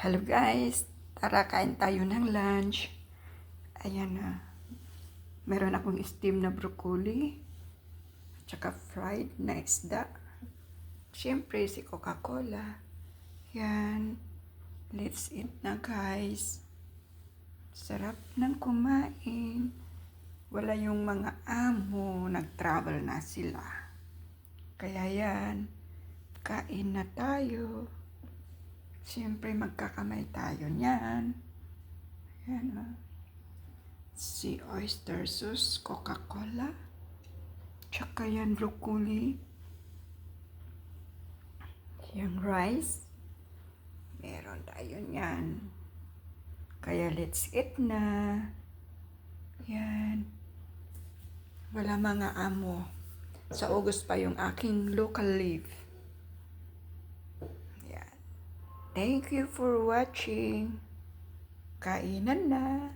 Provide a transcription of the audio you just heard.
Hello guys, tara kain tayo ng lunch. Ayan na. Meron akong steam na broccoli. At fried na isda. Siyempre si Coca-Cola. Yan. Let's eat na guys. Sarap ng kumain. Wala yung mga amo. Nag-travel na sila. Kaya yan. Kain na tayo. Siyempre, magkakamay tayo niyan. Ayan o. Si oyster sauce, Coca-Cola. Tsaka yan, broccoli. Yung rice. Meron tayo niyan. Kaya let's eat na. Yan. Wala mga amo. Sa August pa yung aking local leave. Yan. Thank you for watching. Kainan na.